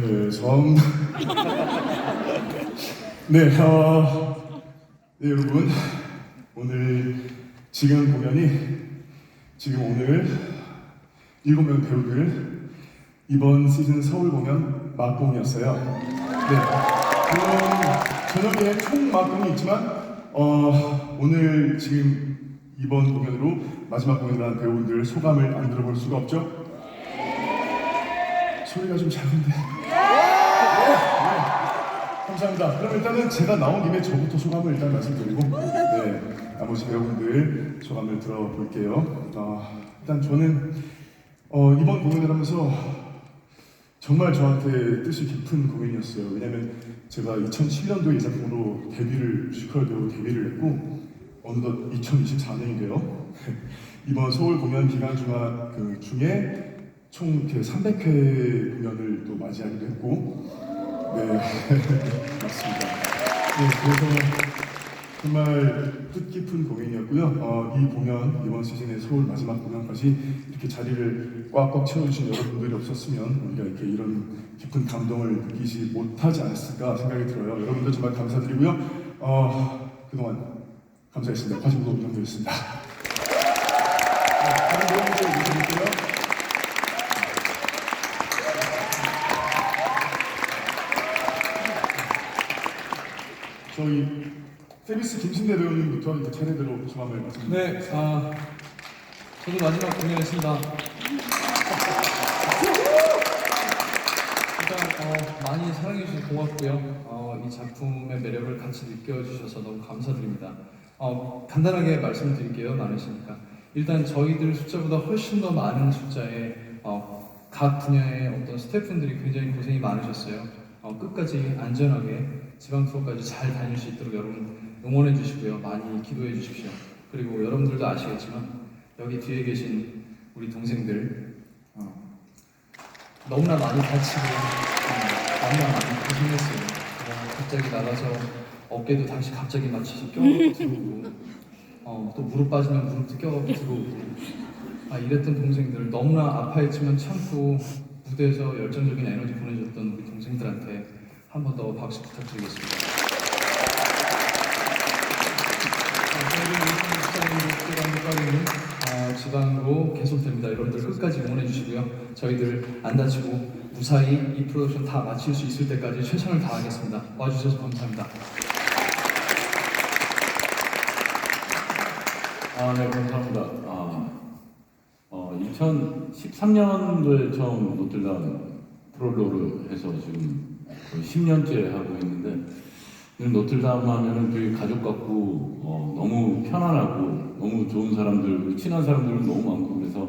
그 처음 네, 어, 네 여러분 오늘 지금 공연이 지금 오늘 일곱 명 배우들 이번 시즌 서울 공연 막공이었어요. 네, 그럼 저녁에 총 막공이 있지만 어, 오늘 지금 이번 공연으로 마지막 공연이라는 배우들 소감을 안 들어볼 수가 없죠. 소리가 좀 작은데. 감사합니다. 그럼 일단은 제가 나온 김에 저부터 소감을 일단 말씀드리고, 네, 나머지 배우분들 소감을 들어볼게요. 어, 일단 저는 어, 이번 공연을 하면서 정말 저한테 뜻이 깊은 공연이었어요. 왜냐면 제가 2007년도에 이 작품으로 데뷔를 뮤지컬 배우 데뷔를 했고 어느덧 2024년이 돼요. 이번 서울 공연 기간 중간 그 중에 총 이렇게 300회 공연을 또 맞이하기도 했고, 네 맞습니다. 네 그래서 정말 뜻깊은 공연이었고요. 어, 이 공연 이번 시즌의 서울 마지막 공연까지 이렇게 자리를 꽉꽉 채워주신 여러분들이 없었으면 우리가 이렇게 이런 깊은 감동을 느끼지 못하지 않았을까 생각이 들어요. 여러분들 정말 감사드리고요. 어, 그동안 감사했습니다. 과지부도 이정도였습니다. 저희 세비스 김신대 배우님부터 이렇게 차례대로 소감을 말씀드립니다. 네, 아, 저도 마지막 공연했습니다. 일단 어, 많이 사랑해주셔서 고맙고요. 어, 이 작품의 매력을 같이 느껴주셔서 너무 감사드립니다. 어, 간단하게 말씀드릴게요. 많으시니까. 일단 저희들 숫자보다 훨씬 더 많은 숫자의 어, 각 분야의 어떤 스태프분들이 굉장히 고생이 많으셨어요. 어, 끝까지 안전하게 지방 투어까지 잘 다닐 수 있도록 여러분 응원해 주시고요. 많이 기도해 주십시오. 그리고 여러분들도 아시겠지만 여기 뒤에 계신 우리 동생들 어, 너무나 많이 다치고 어, 너무나 많이 고생했어요. 어, 갑자기 나가서 어깨도 다시 갑자기 맞춰서 껴갖고 들어오고 어, 또 무릎 빠지면 무릎도 껴갖고 들어오고 아, 이랬던 동생들 너무나 아파했지만 참고 무대에서 열정적인 에너지 보내줬던 우리 동생들한테 한 번 더 박수 부탁드리겠습니다. 저희는 어, 지방으로 계속됩니다. 여러분들 끝까지 응원해 주시고요. 저희들 안 다치고 무사히 이 프로덕션 다 마칠 수 있을 때까지 최선을 다하겠습니다. 와주셔서 감사합니다. 아, 네, 감사합니다. 아, 어, 2013년도에 처음 노틀담 프롤로를 해서 지금 거의 10년째 하고 있는데 늘 노틀담 하면은 되게 가족 같고 어, 너무 편안하고 너무 좋은 사람들, 친한 사람들은 너무 많고 그래서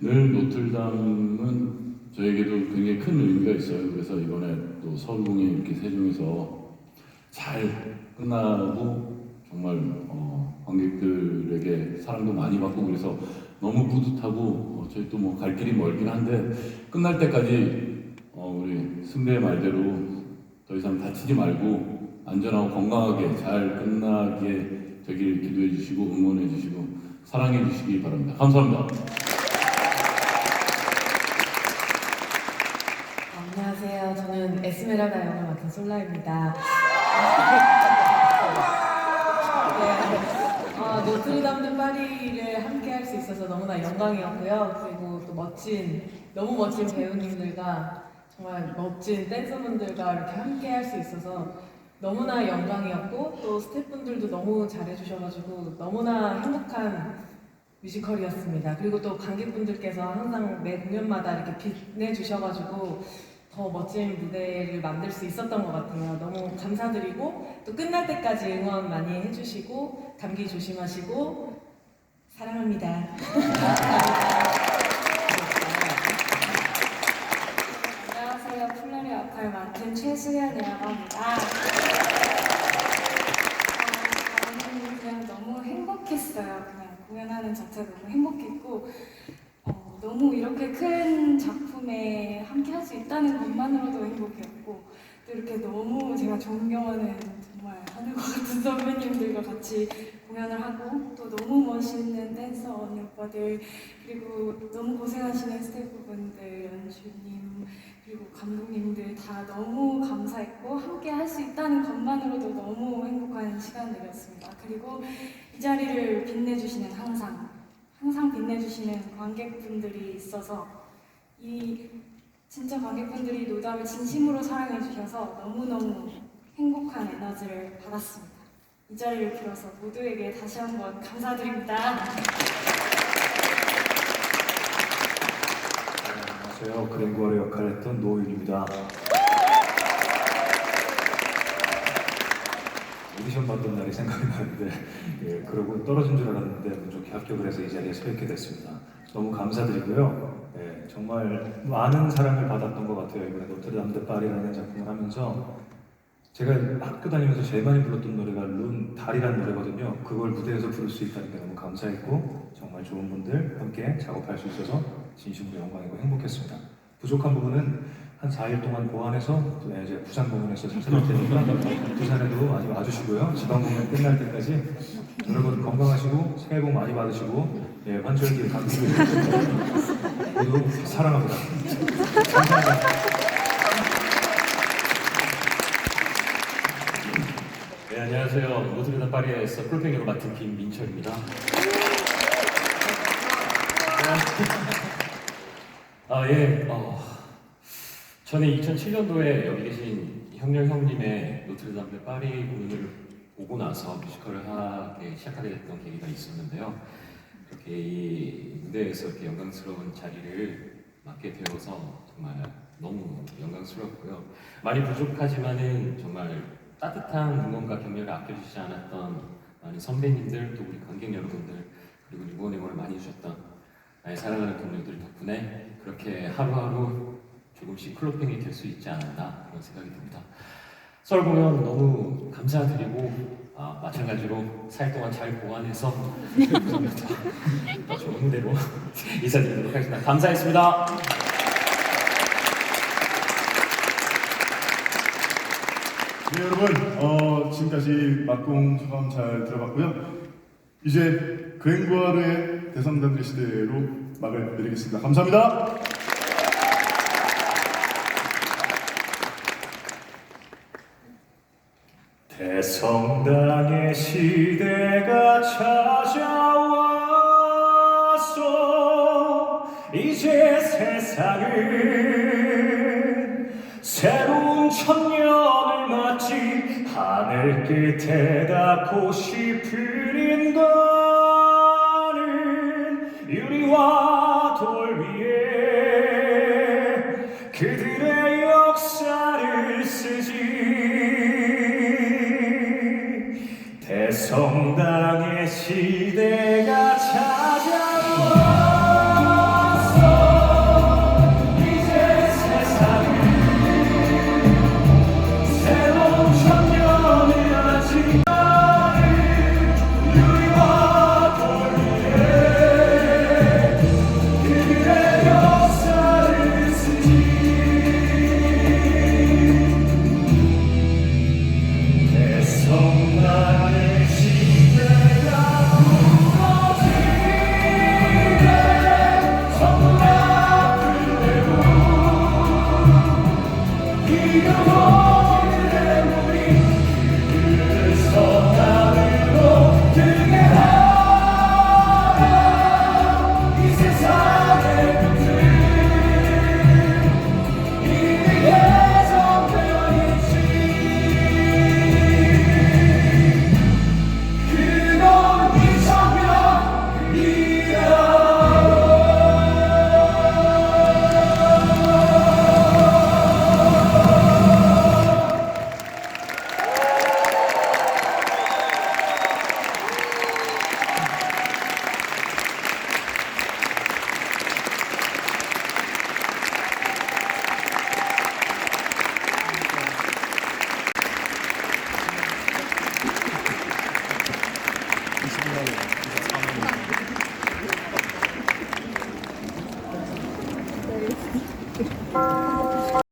늘 노틀담은 저에게도 굉장히 큰 의미가 있어요. 그래서 이번에 또 서울공연 이렇게 세종에서 잘 끝나고 정말 어, 관객들에게 사랑도 많이 받고 그래서 너무 뿌듯하고 어, 저희 또 뭐 갈 길이 멀긴 한데 끝날 때까지 어, 우리 승배의 말대로 더 이상 다치지 말고 안전하고 건강하게 잘 끝나게 되길 기도해 주시고 응원해 주시고 사랑해 주시기 바랍니다. 감사합니다. 안녕하세요. 저는 에스메랄다 역을 맡은 솔라입니다. 네. 어, 노트르담 드 파리를 함께 할 수 있어서 너무나 영광이었고요. 그리고 또 멋진, 너무 멋진 배우님들과 정말 멋진 댄서분들과 이렇게 함께 할 수 있어서 너무나 영광이었고 또 스태프분들도 너무 잘해주셔가지고 너무나 행복한 뮤지컬이었습니다. 그리고 또 관객분들께서 항상 매 공연마다 이렇게 빛내주셔가지고 더 멋진 무대를 만들 수 있었던 것 같아요. 너무 감사드리고 또 끝날 때까지 응원 많이 해주시고 감기 조심하시고 사랑합니다. 안녕하세요. 플라리 역할 맡은 최수연이라고 합니다. 어, 저는 그냥 너무 행복했어요. 그냥 공연하는 자체가 너무 행복했고 어, 너무 이렇게 큰 작품에 함께 할 수 있다는 것만으로도 행복했고 또 이렇게 너무 제가 존경하는 정말 하늘과 같은 선배님들과 같이 공연을 하고 또 너무 멋있는 댄서 언니 오빠들 그리고 너무 고생하시는 스태프분들 연주님 그리고 감독님들 다 너무 감사했고 함께 할 수 있다는 것만으로도 너무 행복한 시간들이었습니다. 그리고 이 자리를 빛내주시는 항상 항상 빛내주시는 관객분들이 있어서 이 진짜 관객분들이 노담을 진심으로 사랑해 주셔서 너무너무 행복한 에너지를 받았습니다. 이 자리를 빌어서 모두에게 다시 한번 감사드립니다. 안녕하세요. 그랭구아의 역할을 했던 노윤입니다. 오디션 봤던 날이 생각이 나는데 예, 그러고 떨어진 줄 알았는데 운 좋게 합격을 해서 이 자리에 서 있게 됐습니다. 너무 감사드리고요. 예, 정말 많은 사랑을 받았던 것 같아요. 이번에 노트르담 드 파리라는 작품을 하면서 제가 학교 다니면서 제일 많이 불렀던 노래가 룬 달이라는 노래거든요. 그걸 무대에서 부를 수 있다는 게 너무 감사했고 정말 좋은 분들 함께 작업할 수 있어서 진심으로 영광이고 행복했습니다. 부족한 부분은 한 4일 동안 보완해서 네, 이제 부산 공연에서 찾아뵐 테니까 부산에도 많이 와주시고요. 지방 공연 끝날 때까지 여러분 건강하시고 새해 복 많이 받으시고 예, 환절기 감기 모두 사랑합니다. 네, 안녕하세요. 노트르담 파리에서 꿀팽이로 맡은 김민철입니다. 아, 예. 어, 저는 2007년도에 여기 계신 형렬 형님의 노트르담 파리 공연을 보고 나서 뮤지컬을 하게 시작하게 됐던 계기가 있었는데요. 이렇게 이 무대에서 이렇게 영광스러운 자리를 맡게 되어서 정말 너무 영광스럽고요. 많이 부족하지만은 정말 따뜻한 응원과 격려를 아껴주시지 않았던 많은 선배님들 또 우리 관객 여러분들 그리고 응원 응원을 많이 해주셨던 나의 사랑하는 동료들 덕분에 그렇게 하루하루 조금씩 클로핑이 될 수 있지 않았나 그런 생각이 듭니다. 서울 공연 너무 감사드리고 아, 마찬가지로 4일 동안 잘 보완해서 더 좋은 대로 인사드리도록 하겠습니다. 감사했습니다. 네 여러분 어, 지금까지 막공 소감 잘 들어봤고요. 이제 그랭구아르의 대성단들 시대로 막을 내리겠습니다. 감사합니다. 대성당의 시대가 찾아왔어 이제 세상은 새로운 천년을 맞지 하늘 끝에 닿고 인간 성당의 시대가